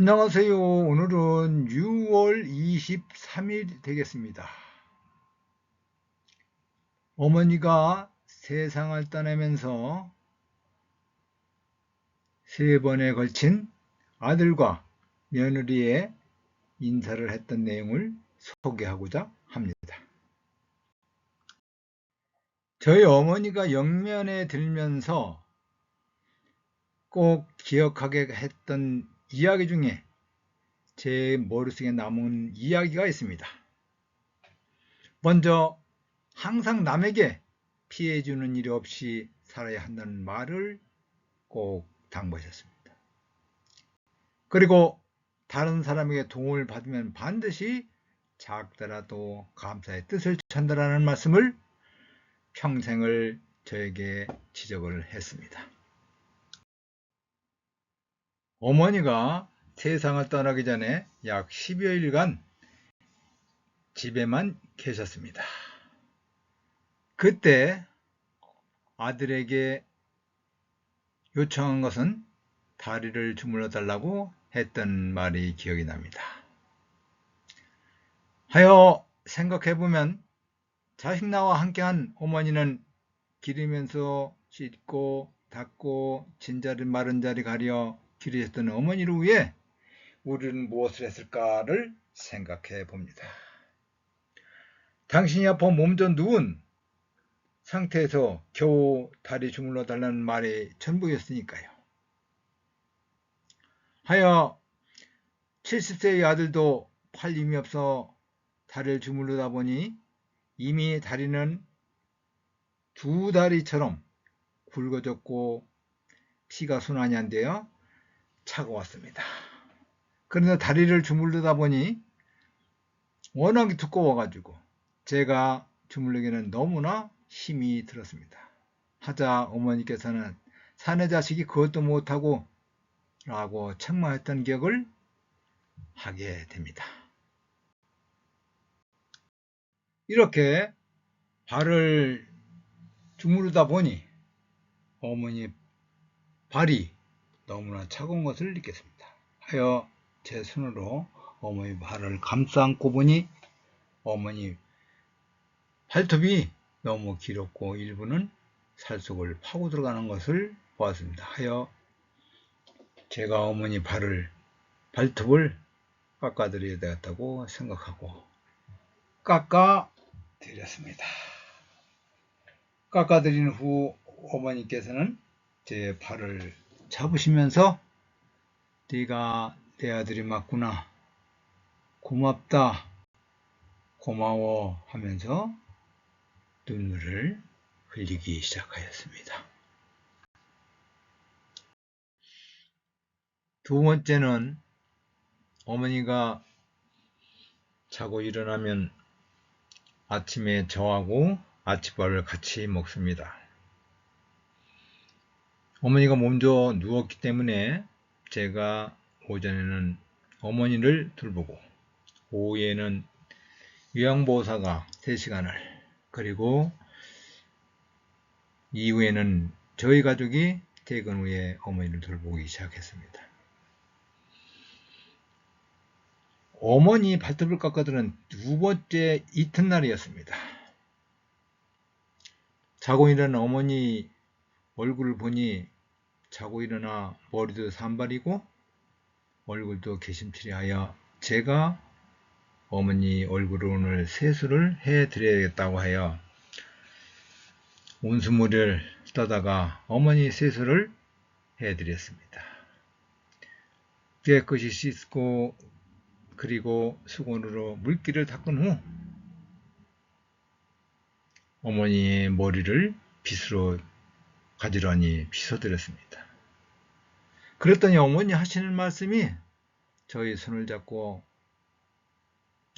안녕하세요. 오늘은 6월 23일 되겠습니다. 어머니가 세상을 떠나면서 세 번에 걸친 아들과 며느리의 인사를 했던 내용을 소개하고자 합니다. 저희 어머니가 영면에 들면서 꼭 기억하게 했던 이야기 중에 제 머릿속에 남은 이야기가 있습니다. 먼저 항상 남에게 피해 주는 일 없이 살아야 한다는 말을 꼭 당부하셨습니다. 그리고 다른 사람에게 도움을 받으면 반드시 작더라도 감사의 뜻을 전달하는 말씀을 평생을 저에게 지적을 했습니다. 어머니가 세상을 떠나기 전에 약 10여일간 집에만 계셨습니다. 그때 아들에게 요청한 것은 다리를 주물러 달라고 했던 말이 기억이 납니다. 하여 생각해보면 자식 나와 함께한 어머니는 기르면서 씻고 닦고 진자리 마른 자리 가려 기르셨던 어머니를 위해 우리는 무엇을 했을까를 생각해 봅니다. 당신이 아파 몸져 누운 상태에서 겨우 다리 주물러 달라는 말이 전부였으니까요. 하여 70세의 아들도 팔 힘이 없어 다리를 주물르다 보니 이미 다리는 두 다리처럼 굵어졌고 피가 순환이 안 되어 차가웠습니다. 그런데 다리를 주물르다 보니 워낙 두꺼워가지고 제가 주물르기는 너무나 힘이 들었습니다. 하자 어머니께서는 사내 자식이 그것도 못하고 라고 책망했던 기억을 하게 됩니다. 이렇게 발을 주무르다 보니 어머니 발이 너무나 차가운 것을 느꼈습니다. 하여 제 손으로 어머니 발을 감싸 안고 보니 어머니 발톱이 너무 길었고 일부는 살 속을 파고 들어가는 것을 보았습니다. 하여 제가 어머니 발을 발톱을 깎아드려야 되겠다고 생각하고 깎아 드렸습니다. 깎아드린 후 어머니께서는 제 발을 잡으시면서 네가 내 아들이 맞구나 고맙다 고마워 하면서 눈물을 흘리기 시작하였습니다. 두 번째는 어머니가 자고 일어나면 아침에 저하고 아침밥을 같이 먹습니다. 어머니가 먼저 누웠기 때문에 제가 오전에는 어머니를 돌보고 오후에는 요양보호사가 3시간을 그리고 이후에는 저희 가족이 퇴근 후에 어머니를 돌보기 시작했습니다. 어머니 발톱을 깎아드는 두 번째 이튿날이었습니다. 자고 일어난 어머니 얼굴을 보니 자고 일어나 머리도 산발이고 얼굴도 개심치레하여 제가 어머니 얼굴을 오늘 세수를 해 드려야겠다고 하여 온수물을 떠다가 어머니 세수를 해 드렸습니다. 깨끗이 씻고 그리고 수건으로 물기를 닦은 후 어머니의 머리를 빗으로 가지런히 빗어드렸습니다. 그랬더니 어머니 하시는 말씀이 저희 손을 잡고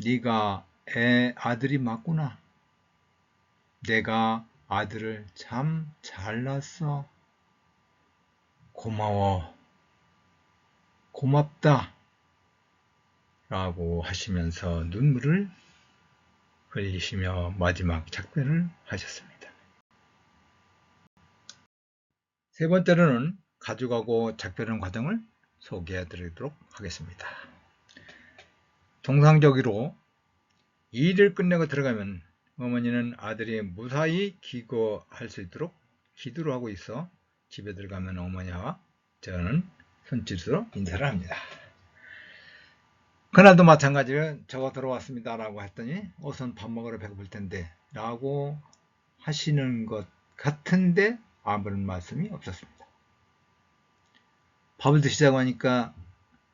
네가 애 아들이 맞구나. 내가 아들을 참 잘났어. 고마워. 고맙다. 라고 하시면서 눈물을 흘리시며 마지막 작별을 하셨습니다. 세 번째로는 가져가고 작별하는 과정을 소개해 드리도록 하겠습니다. 통상적으로 일을 끝내고 들어가면 어머니는 아들이 무사히 귀거할 수 있도록 기도를 하고 있어 집에 들어가면 어머니와 저는 손짓으로 인사를 합니다. 그날도 마찬가지로 저가 들어왔습니다 라고 했더니 우선 밥 먹으러 배고플 텐데 라고 하시는 것 같은데 아무런 말씀이 없었습니다. 밥을 드시자고 하니까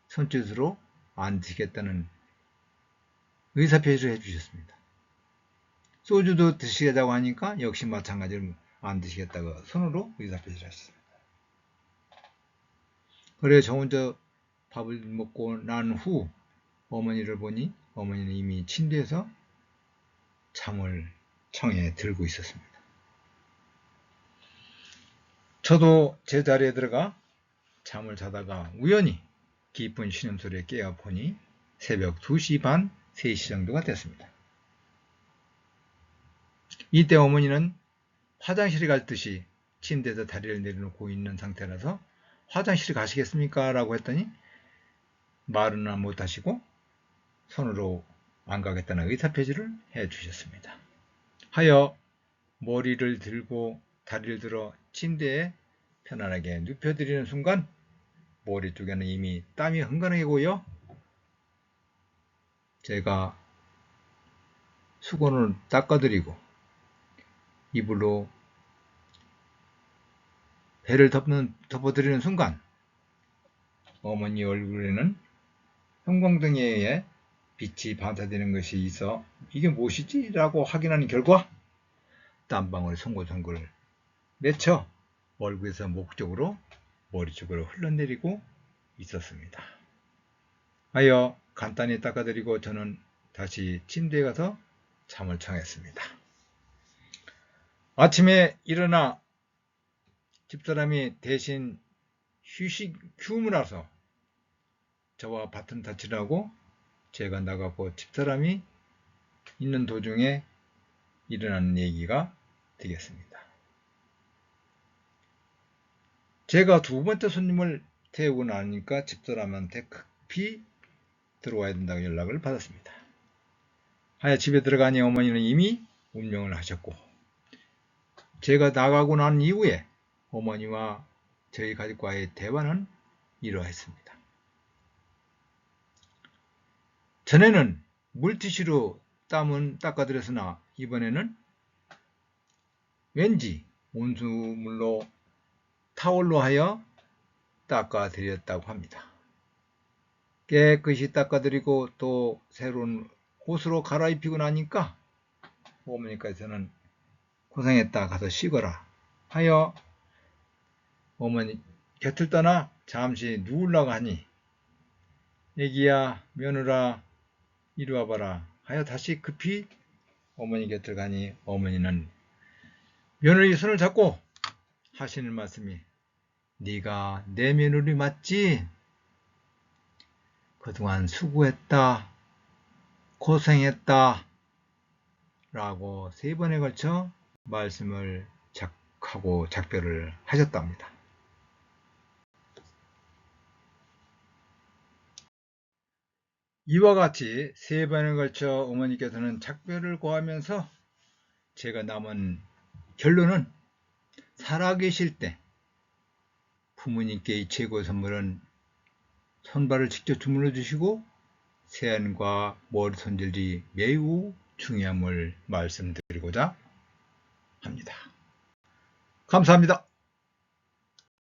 손짓으로 안 드시겠다는 의사표시를 해주셨습니다. 소주도 드시자고 하니까 역시 마찬가지로 안 드시겠다고 손으로 의사표시를 하셨습니다. 그래 저 혼자 밥을 먹고 난 후 어머니를 보니 어머니는 이미 침대에서 잠을 청에 들고 있었습니다. 저도 제 자리에 들어가 잠을 자다가 우연히 깊은 신음소리에 깨어 보니 새벽 2시 반, 3시 정도가 됐습니다. 이때 어머니는 화장실에 갈 듯이 침대에서 다리를 내려놓고 있는 상태라서 화장실 가시겠습니까? 라고 했더니 말은 못하시고 손으로 안 가겠다는 의사표시를 해 주셨습니다. 하여 머리를 들고 다리를 들어 침대에 편안하게 눕혀드리는 순간 머리 쪽에는 이미 땀이 흥건하게 고여 제가 수건을 닦아드리고 이불로 배를 덮는, 덮어드리는 순간 어머니 얼굴에는 형광등에 의해 빛이 반사되는 것이 있어 이게 무엇이지? 라고 확인하는 결과 땀방울이 송골송골 맺혀 얼굴에서 목 쪽으로 머리 쪽으로 흘러내리고 있었습니다. 하여 간단히 닦아드리고 저는 다시 침대에 가서 잠을 청했습니다. 아침에 일어나 집사람이 대신 휴식 휴무 나서 저와 바튼 하고 제가 나가고 집사람이 있는 도중에 일어나는 얘기가 되겠습니다. 제가 두 번째 손님을 태우고 나니까 집사람한테 급히 들어와야 된다고 연락을 받았습니다. 하여 집에 들어가니 어머니는 이미 운명을 하셨고 제가 나가고 난 이후에 어머니와 저희 가족과의 대화는 이러했습니다. 전에는 물티슈로 땀은 닦아드렸으나 이번에는 왠지 온수물로 타월로 하여 닦아드렸다고 합니다. 깨끗이 닦아드리고 또 새로운 옷으로 갈아입히고 나니까 어머니께서는 고생했다 가서 쉬거라 하여 어머니 곁을 떠나 잠시 누우려고 하니 애기야 며느라 이리 와봐라 하여 다시 급히 어머니 곁을 가니 어머니는 며느리 손을 잡고 하시는 말씀이 네가 내 며느리 맞지? 그동안 수고했다 고생했다 라고 세 번에 걸쳐 말씀을 작하고 작별을 하셨답니다. 이와 같이 세 번에 걸쳐 어머니께서는 작별을 고하면서 제가 남은 결론은 살아계실 때 부모님께 이 최고의 선물은 손발을 직접 주물러 주시고 세안과 머리 손질이 매우 중요함을 말씀드리고자 합니다. 감사합니다.